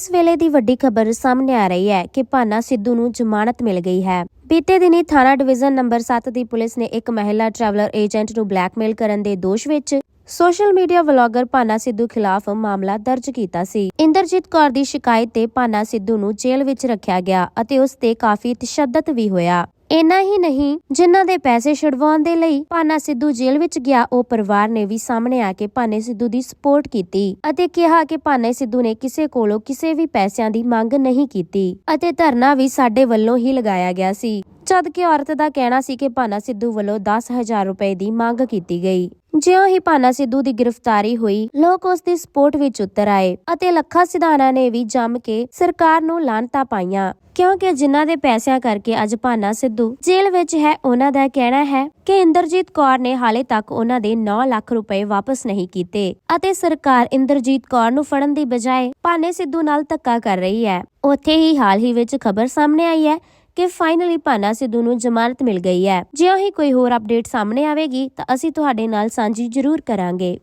ਇਸ ਵੇਲੇ ਦੀ ਵੱਡੀ ਖਬਰ ਸਾਹਮਣੇ ਆ ਰਹੀ ਹੈ ਕਿ ਭਾਨਾ ਸਿੱਧੂ ਨੂੰ ਜ਼ਮਾਨਤ ਮਿਲ ਗਈ ਹੈ। ਬੀਤੇ ਦਿਨੀ ਥਾਣਾ ਡਿਵੀਜ਼ਨ ਨੰਬਰ 7 ਦੀ ਪੁਲਿਸ ਨੇ ਇੱਕ ਮਹਿਲਾ ਟਰੈਵਲਰ ਏਜੰਟ ਨੂੰ ਬਲੈਕਮੇਲ ਕਰਨ ਦੇ ਦੋਸ਼ ਵਿੱਚ social media vlogger Bhana Sidhu ਖਿਲਾਫ ਮਾਮਲਾ ਦਰਜ ਕੀਤਾ ਸੀ। ਇੰਦਰਜੀਤ ਕੌਰ ਦੀ ਸ਼ਿਕਾਇਤ ਤੇ ਭਾਨਾ ਸਿੱਧੂ ਨੂੰ ਜੇਲ੍ਹ ਵਿੱਚ ਰੱਖਿਆ ਗਿਆ ਅਤੇ ਉਸ ਤੇ ਕਾਫੀ ਤਸ਼ੱਦਦ ਵੀ ਹੋਇਆ। ਇੰਨਾ ਹੀ ਨਹੀਂ, ਜਿਨ੍ਹਾਂ ਦੇ ਪੈਸੇ ਛੁਡਵਾਉਣ ਦੇ ਲਈ ਭਾਨਾ ਸਿੱਧੂ ਜੇਲ੍ਹ ਵਿੱਚ ਗਿਆ, ਉਹ ਪਰਿਵਾਰ ਨੇ ਵੀ ਸਾਹਮਣੇ ਆ ਕੇ ਭਾਨੇ ਸਿੱਧੂ ਦੀ ਸਪੋਰਟ ਕੀਤੀ ਅਤੇ ਕਿਹਾ ਕਿ ਭਾਨੇ ਸਿੱਧੂ ਨੇ ਕਿਸੇ ਕੋਲੋਂ ਕਿਸੇ ਵੀ ਪੈਸਿਆਂ ਦੀ ਮੰਗ ਨਹੀਂ ਕੀਤੀ ਅਤੇ ਧਰਨਾ ਵੀ ਸਾਡੇ ਵੱਲੋਂ ਹੀ ਲਗਾਇਆ ਗਿਆ ਸੀ। ਜਦ ਕਿ ਔਰਤ ਦਾ ਕਹਿਣਾ ਸੀ ਕਿ ਭਾਨਾ ਸਿੱਧੂ ਵੱਲੋਂ 10000 ਰੁਪਏ ਦੀ ਮੰਗ ਕੀਤੀ ਗਈ। ਜਿਉਂ ਹੀ ਭਾਨਾ ਸਿੱਧੂ ਦੀ ਗ੍ਰਿਫਤਾਰੀ ਹੋਈ, ਲੋਕ ਉਸ ਦੀ ਸਪੋਰਟ ਵਿੱਚ ਉਤਰ ਆਏ ਅਤੇ ਲੱਖਾਂ ਸਿਧਾਣਾ ਨੇ ਵੀ ਜੰਮ ਕੇ ਸਰਕਾਰ ਨੂੰ ਲਾਨਤਾਂ ਪਾਈਆਂ। ਕਿਉਂਕਿ ਜਿਨ੍ਹਾਂ ਦੇ ਪੈਸਿਆਂ ਕਰਕੇ ਅੱਜ ਭਾਨਾ ਸਿੱਧੂ ਜੇਲ੍ਹ ਵਿੱਚ ਹੈ, ਉਹਨਾਂ ਦਾ ਕਹਿਣਾ ਹੈ ਕਿ ਇੰਦਰਜੀਤ ਕੌਰ ਨੇ ਹਾਲੇ ਤੱਕ ਉਹਨਾਂ ਦੇ 9 ਲੱਖ ਰੁਪਏ ਵਾਪਸ ਨਹੀਂ ਕੀਤੇ ਅਤੇ ਸਰਕਾਰ ਇੰਦਰਜੀਤ ਕੌਰ ਨੂੰ ਫੜਨ ਦੀ ਬਜਾਏ ਭਾਨੇ ਸਿੱਧੂ ਨਾਲ ਧੱਕਾ ਕਰ ਰਹੀ ਹੈ। ਉੱਥੇ ਹੀ ਹਾਲ ਹੀ ਵਿੱਚ ਖਬਰ ਸਾਹਮਣੇ ਆਈ ਹੈ ਕਿ ਫਾਈਨਲੀ ਭਾਨਾ ਸਿੱਧੂ ਨੂੰ ਜ਼ਮਾਨਤ ਮਿਲ ਗਈ ਹੈ। ਜਿਉਂ ਹੀ ਕੋਈ ਹੋਰ ਅਪਡੇਟ ਸਾਹਮਣੇ ਆਵੇਗੀ ਤਾਂ ਅਸੀਂ ਤੁਹਾਡੇ ਨਾਲ ਸਾਂਝੀ ਜ਼ਰੂਰ ਕਰਾਂਗੇ।